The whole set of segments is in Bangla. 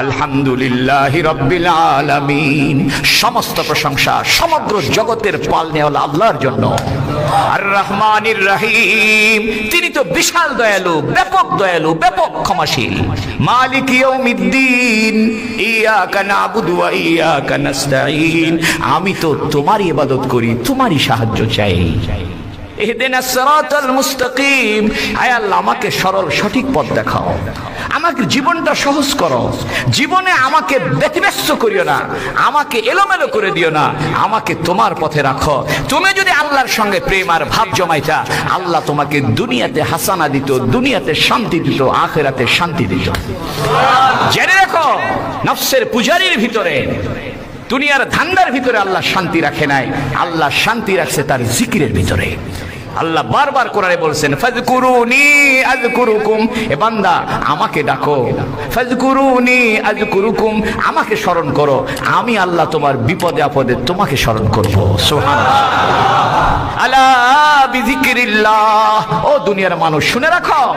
আলহামদুলিল্লাহ রব্বিল আলামিন। সমস্ত প্রশংসা সমগ্র জগতের পাল নেওয়াল আল্লাহর জন্য। আর রহমানির রহিম। তিনি তো বিশাল দয়ালু, ব্যাপক দয়ালু, ব্যাপক ক্ষমাশীল। মালিক ইয়াউমিদ্দিন। ইয়াকা নাবুদু ওয়া ইয়াকা নাস্তাঈন। আমি তো তোমারই ইবাদত করি, তোমারই সাহায্য চাই। ইহদিনাস সিরাতাল মুস্তাকিম। আয় আমাকে সরল সঠিক পথ দেখাও। আমাকে জীবনটা সহজ করো। জীবনে আমাকে ব্যতিব্যস্ত করিও না। আমাকে এলোমেলো করে দিও না। আমাকে তোমার পথে রাখো। তুমি যদি আল্লাহর সঙ্গে প্রেম আর ভাব জমাইতা, আল্লাহ তোমাকে দুনিয়াতে হাসানা দিত, দুনিয়াতে শান্তি দিত, আখেরাতে শান্তি দিত। জেনে রাখো, নফসের পূজারির ভিতরে, দুনিয়ার ধান্দার ভিতরে আল্লাহ শান্তি রাখে নাই। আল্লাহ শান্তি রাখছে তার জিকিরের ভিতরে। আল্লাহ বারবার কোরআনে বলছেন ফাজকুরুনি আযকুরুকুম। এ বান্দা, আমাকে ডাকো। ফাজকুরুনি আযকুরুকুম। আমাকে স্মরণ করো। আমি আল্লাহ তোমার বিপদে আপদে তোমাকে স্মরণ করব। সুবহানাল্লাহ। আলা বিযিকরিল্লাহ। ও দুনিয়ার মানুষ, শুনে রাখো।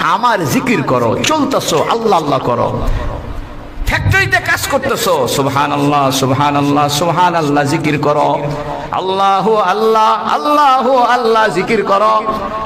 আমার জিকির করো, চলতেছো, আল্লাহ আল্লাহ করো। ফ্যাক্টরিতে কাজ করতেছো। সুবহান আল্লাহ সুবহান আল্লাহ সুহান আল্লাহ জিকির করো। আল্লাহ আল্লাহ আল্লাহ আল্লাহ, জিকির করো।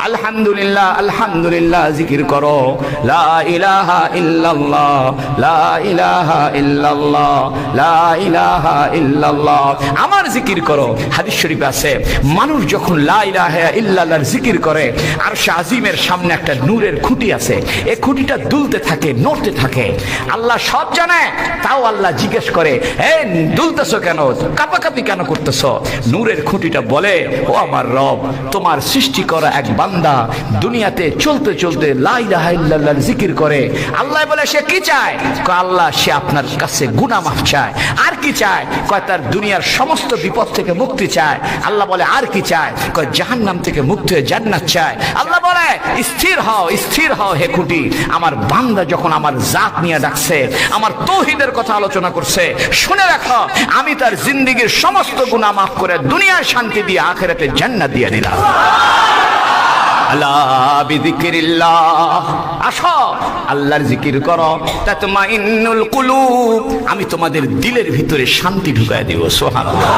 আলহামদুলিল্লাহ আলহামদুলিল্লাহ, জিকির করো। লা ইলাহা ইল্লাল্লাহ, লা ইলাহা ইল্লাল্লাহ, লা ইলাহা ইল্লাল্লাহ। আমার জিকির করো। হাদিস শরীফে আছে, মানুষ যখন লা ইলাহা জিকির করে আর আজিমের সামনে একটা নূরের খুঁটি আছে এই খুঁটিটা দুলতে থাকে, নড়তে থাকে। আল্লাহ সব জানে, তাও আল্লাহ জিজ্ঞেস করে, এ, দুলতেছো কেন? কাপাকাপি কেন করতেছো? নূরের খুঁটিটা বলে, ও আমার রব, তোমার সৃষ্টি করা এক বান্দা দুনিয়াতে চলতে চলতে লা ইলাহা জিকির করে। আল্লাহ বলে, সে কি চায়? আল্লাহ, সে আপনার কাছে গুনাহ মাফ চায়। আর কি চায়? কয়, তার দুনিয়ার সমস্ত বিপদ থেকে মুক্তি চায়। আল্লাহ বলে, আর কি চায়? কয়, জাহান্নাম থেকে মুক্তি হয়ে জান্নাত চায়। আল্লাহ বলে, স্থির হও স্থির হও হে খুঁটি। আমার বান্দা যখন আমার জাত নিয়ে ডাকছে, আমার তৌহিদের কথা আলোচনা করছে, শুনে রাখো, আমি তার জিন্দিগির সমস্ত গুনাহ মাফ করে দুনিয়ার শান্তি দিয়ে আখেরাতে জান্নাত দিয়ে দিলাম। আল্লাহর জিকির আমি তোমাদের দিলের ভিতরে শান্তি ঢুকায় দিব সুবহানাল্লাহ।